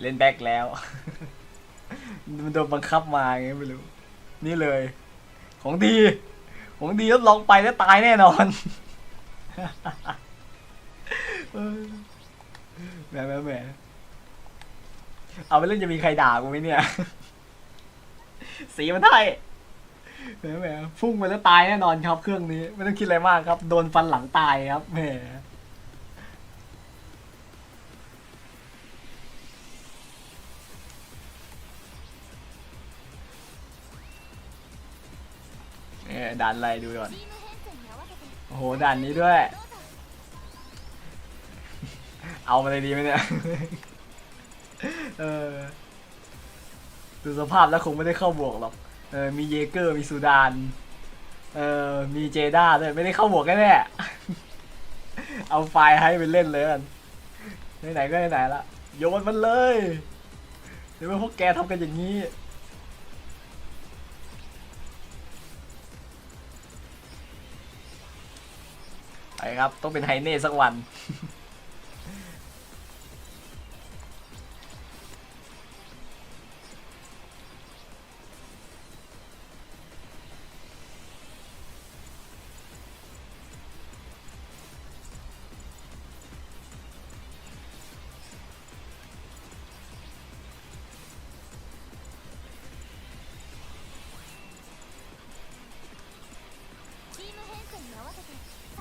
เล่นแบ็คแล้ว มันโดนบังคับมาไงไม่รู้ นี่เลย ของดี ของดีแล้วลองไปแล้วตายแน่นอนแหมแหมแหมเอาไปเล่นจะมีใครด่ากูไหมเนี่ย สีมันไทยแหมแหมพุ่งไปแล้วตายแน่นอนครับ เครื่องนี้ ไม่ต้องคิดอะไรมากครับ โดนฟันหลังตายครับแหม ด่านอะไรดูก่อนโอ้โหด่านนี้ด้วย เอามาเลยดีไหมเนี่ยเออดูสภาพแล้วคงไม่ได้เข้าบวกหรอกเออมีเยเกอร์มีซูดานเออมีเจด้าด้วยไม่ได้เข้าบวกแน่เอาไฟให้ไปเล่นเลยกันไหนๆก็ไหนๆละโยนมันเลยเดี๋ยวพวกแกทำกันอย่างนี้ ไปครับ ต้องเป็นไฮเน่สักวัน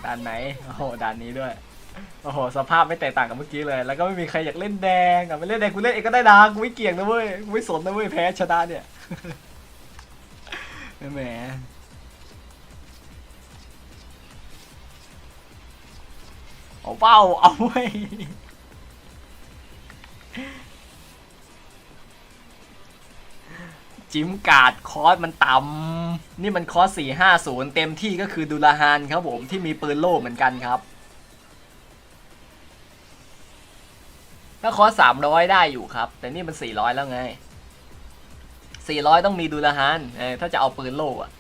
ด่านไหน โอ้โห ด่านนี้ด้วย โอ้โห สภาพไม่แตกต่างกับเมื่อกี้เลย แล้วก็ไม่มีใครอยากเล่นแดงอะไม่เล่นแดงกูเล่นเองก็ได้นะกูไม่เกี่ยงนะเว้ย กูไม่สนนะเว้ย แพ้ชนะเนี่ย แหมเอาเป้าเอาเว้ย จิมการ์ดคอสมันต่ำนี่มันคอสสี่ห้าศูนย์เต็มที่ก็คือดูลาฮานครับผมที่มีปืนโล่เหมือนกันครับ ถ้าคอสสามร้อยได้อยู่ครับ แต่นี่มันสี่ร้อยแล้วไงสี่ร้อยต้องมีดูลาฮานเออถ้าจะเอาปืนโล่อะ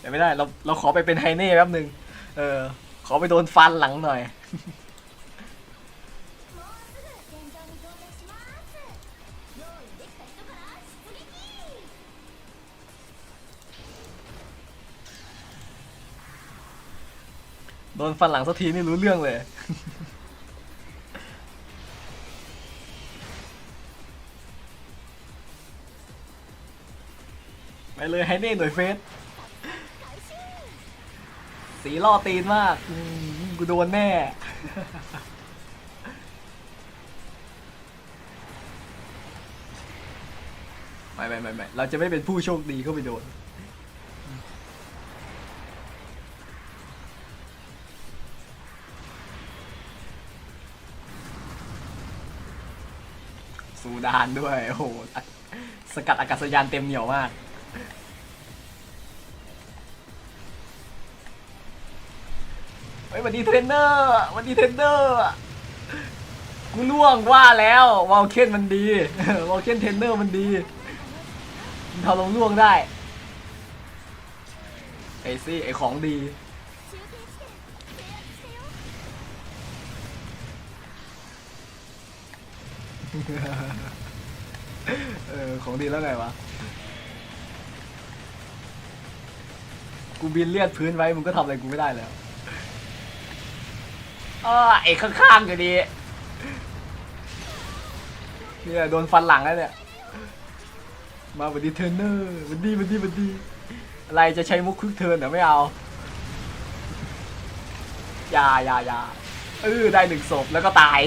แต่ไม่ได้เราเราขอไปเป็นไฮเน่แป๊บนึงเออขอไปโดนฟันหลังหน่อย โดนฟันหลังสักทีนี่รู้เรื่องเลย ไปเลยไฮเน่หน่วยเฟสสีล่อตีนมากกูโดนแน่ไม่ไม่ไม่ไม่เราจะไม่เป็นผู้โชคดีเข้าไปโดน ดานด้วยโอ้โหสกัดอากาศยานเต็มเหนียวมากเฮ้ยวันดีเทรนเนอร์วันดีเทรนเนอร์กูล่วงว่าแล้ววอลเคนมันดีวอลเคนเทรนเนอร์มันดีมันทำลงล่วงได้ไอซี่ไอของดี เออ ของดีแล้วไงวะ กูบินเลียดพื้นไว้ มึงก็ทำอะไรกูไม่ได้แล้วอ้อไอ้ข้างๆอยู่ดี เนี่ยโดนฟันหลังแล้วเนี่ย มาบันดีเทรนเนอร์บันดีบันดีบันดี อะไรจะใช้มุกควิกเทิร์นเหรอไม่เอา อย่าอย่าอย่าเออได้หนึ่งศพแล้วก็ตาย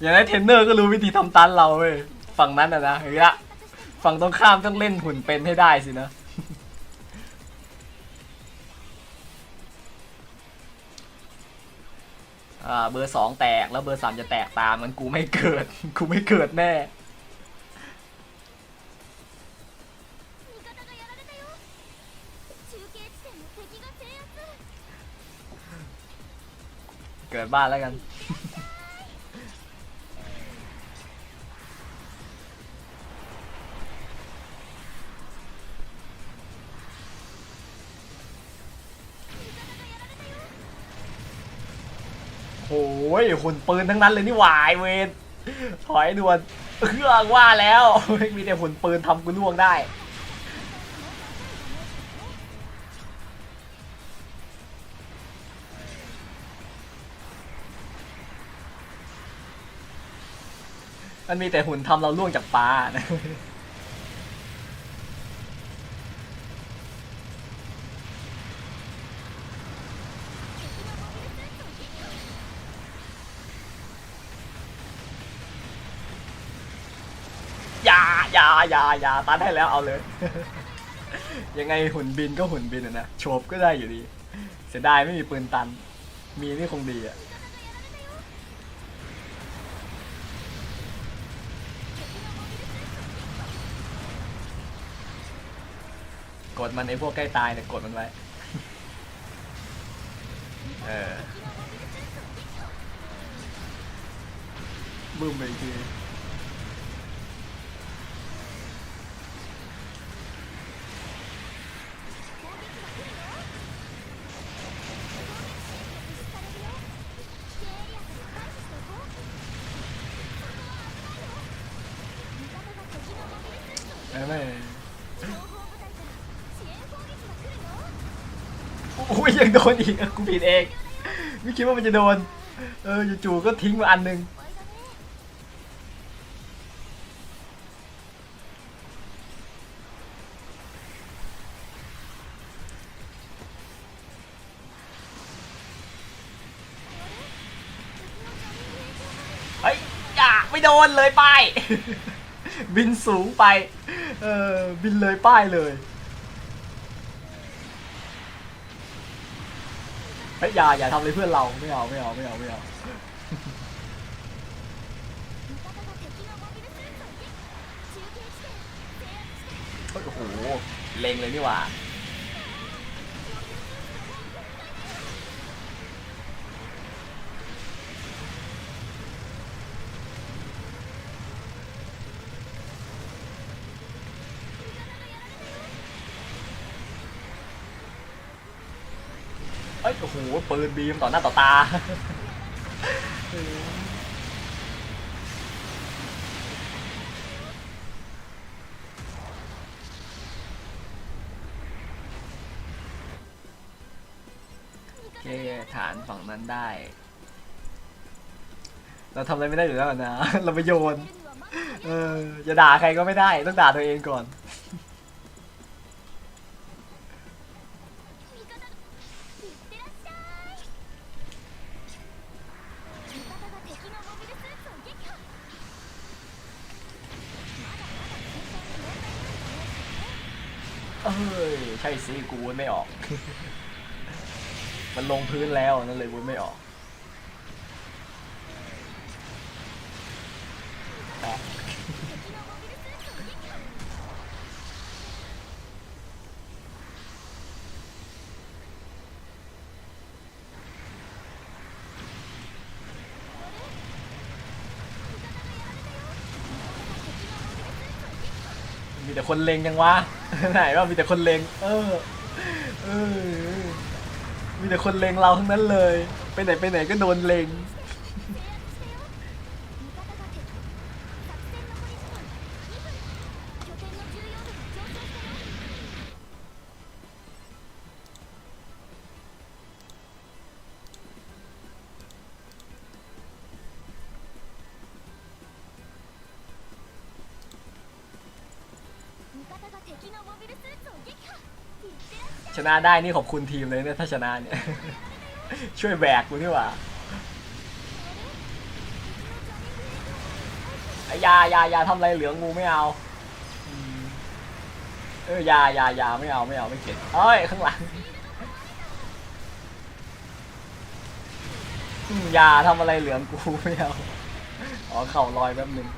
อย่างนั้นเทรนเนอร์ก็รู้วิธีทำตันเราเว้ยฝั่งนั้นอะนะเฮ้ยอะฝั่งตรงข้ามต้องเล่นหุ่นเป็นให้ได้สินะอ่าเบอร์สองแตกแล้วเบอร์สามจะแตกตามมันกูไม่เกิด กูไม่เกิดแน่เกิดบ้านแล้วกัน หุ่นปืนทั้งนั้นเลยนี่หวายเวนถอยด่วนเอื้องว่าแล้วมีแต่หุ่นปืนทำกูล่วงได้มันมีแต่หุ่นทำเราล่วงจากฟ้านะายายาอย่าตันให้แล้วเอาเลย ยังไงหุ่นบินก็หุ่นบินอะนะโฉบก็ได้อยู่ดี เสียดายไม่มีปืนตัน มีนี่คงดีอะกดมันไอ้พวกใกล้ตายเนี่ยกดมันไว้ เออบึ้มไปอีกที ไม่ไม่โอ้ยยังโดนอีกกูผิดเองไม่คิดว่ามันจะโดน เออจู่ๆก็ทิ้งมาอันหนึ่งเฮ้ยอย่าไม่โดนเลยไป บินสูงไป เออบินเลยป้ายเลยเฮ้ยอย่าอย่าทำอะไรเพื่อนเราไม่เอาไม่เอาไม่เอาไม่เอาโอ้โหเล็งเลยนี่หว่า เอ้ยโอ้โหปืนบีมต่อหน้าต่อตาโอเคฐานฝั่งนั้นได้ เราทำอะไรไม่ได้อยู่แล้วนะ เราไปโยน เออจะด่าใครก็ไม่ได้ ต้องด่าตัวเองก่อน อ้ยใช่สิกูวนไม่ออก มันลงพื้นแล้วนั่นเลยวนไม่ออกแปะมีแต่คนเลงยังวะ ไหนว่ามีแต่คนเลงเออเออมีแต่คนเลงเราทั้งนั้นเลย ไปไหนไปไหนก็โดนเลง ชนะได้นี่ขอบคุณทีมเลยเนี่ยถ้าชนะเนี่ย ช่วยแบกกูนี่หว่าไอ้ยาอยาอยาทำอะไรเหลืองงูไม่เอาเออยาอยาอยาไม่เอาไม่เอาไม่เก็บเอ้ยข้างหลังอยาทำอะไรเหลืองกูไม่เอาอ๋อเข่าลอยแป๊บนึง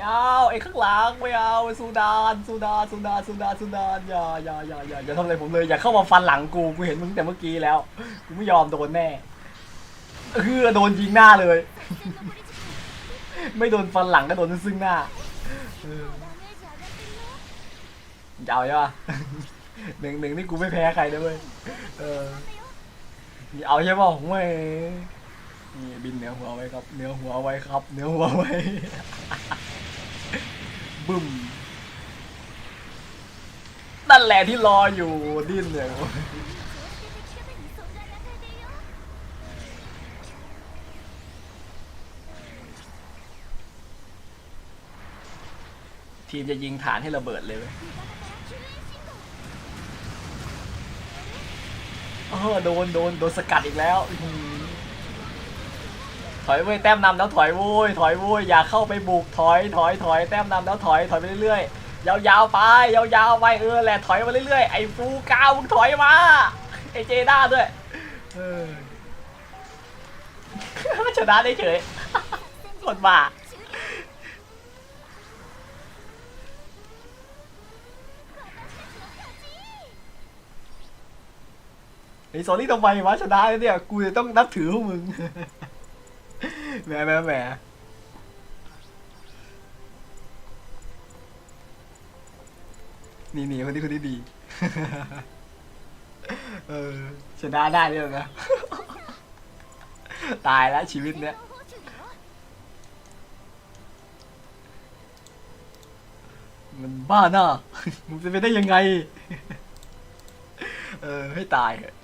ไม่เอาไอ้ข้างหลังไม่เอาไอ้ซูดานซูดานซูดานซูดานซูดานอย่าอย่าอย่าอย่าอย่าทำอะไรผมเลยอย่าเข้ามาฟันหลังกูกูเห็นมึงแต่เมื่อกี้แล้วกูไม่ยอมโดนแน่เออโดนยิงหน้าเลย ไม่โดนฟันหลังก็โดนซึ่งหน้าเออจะเอาใช่ปะหนึ่งหนึ่งนี่กูไม่แพ้ใครนะเว้ยเออเอาใช่ป่ะเว้ยนี่บินเหนือหัวไว้ครับเหนือหัวไว้ครับเหนือหัวไว้ บึ้มนั่นแหละที่รออยู่ดิ้นเนี่ยทีมจะยิงฐานให้ระเบิดเลยเออโดนโดนโดนสกัดอีกแล้วอื อหือถอยเว้ยแต้มนำแล้วถอยโว้ยถอยโว้ยอย่าเข้าไปบุกถอยถอยถอยแต้มนำแล้วถอยถอยไปเรื่อยๆยาวๆไปยาวๆไปเออแหละถอยมาเรื่อยๆไอ้ฟูก้าวมึงถอยมาไอ้เจด้าด้วยเออชนะได้เฉยคนบ้าไอ้สอรี่ทำไมวะชนะเนี่ยกูจะต้องนับถือพวกมึง แหมแหมแหมนี่นี่คนที่คนที่ดี เออชนะได้เนี่ยนะ ตายแล้วชีวิตเนี้ยมันบ้าหน้ามึงจะไปได้ยังไง เออ ให้ตายเถอะ